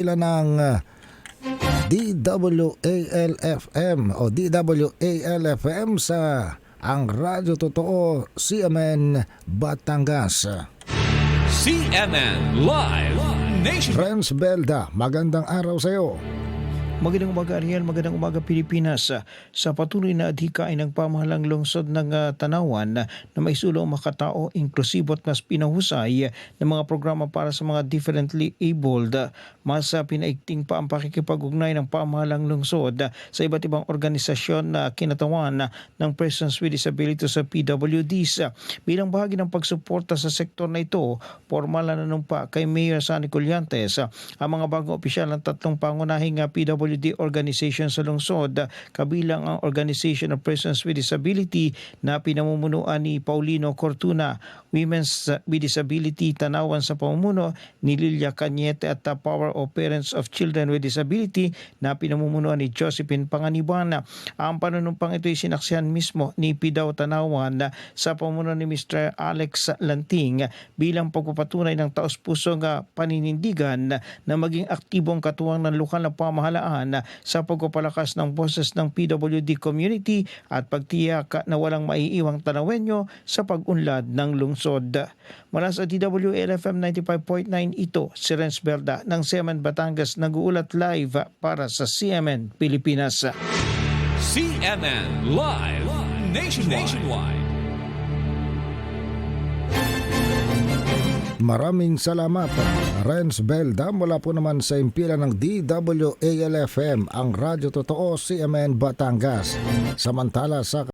Sila ng uh, DWALFM o DWALFM sa ang Radyo Totoo CMN Batangas. CNN Live Nation. Renz Belda, magandang araw sa iyo. Magandang umaga Ariel, magandang umaga Pilipinas. Sa patuloy na adhikain ng pamahalang lungsod ng ah, Tanawan na may sulong makatao, inklusibo at mas pinahusay ng mga programa para sa mga differently abled. Mas ah, pinaigting pa ang pakikipag-ugnay ng pamahalang lungsod sa iba't ibang organisasyon na kinatawan ng Persons with Disabilities sa PWDs. Bilang bahagi ng pagsuporta sa sektor na ito, formal na nanumpa kay Mayor Sani Colyantes ang mga bagong opisyal ng tatlong pangunahing ah, PWD organization sa lungsod kabilang ang Organization of Persons with Disability na pinamumunuan ni Paulino Cortuna, Women's with Disability Tanawan sa pamumuno ni Lilia Cañete at the Power of Parents of Children with Disability na pinamumunuan ni Josephine Panganiban. Ang panunumpang ito ay sinaksihan mismo ni Pidaw Tanawan sa pamumuno ni Mr. Alex Lanting bilang pagpapatunay ng taos-pusong ah, paninindigan na maging aktibong katuwang ng lokal na pamahalaan sa pagpapalakas ng boses ng PWD community at pagtiyak na walang maiiwang tanawenyo sa pag-unlad ng lungsod. Mula sa DWLFM 95.9 ito, si Renz Berda ng CMN Batangas nag-uulat live para sa CMN Pilipinas. CNN Live Nationwide. Nationwide. Maraming salamat. Renz Belda mula po naman sa impila ng DWALFM, ang Radyo Totoo CMN Batangas. Samantala sa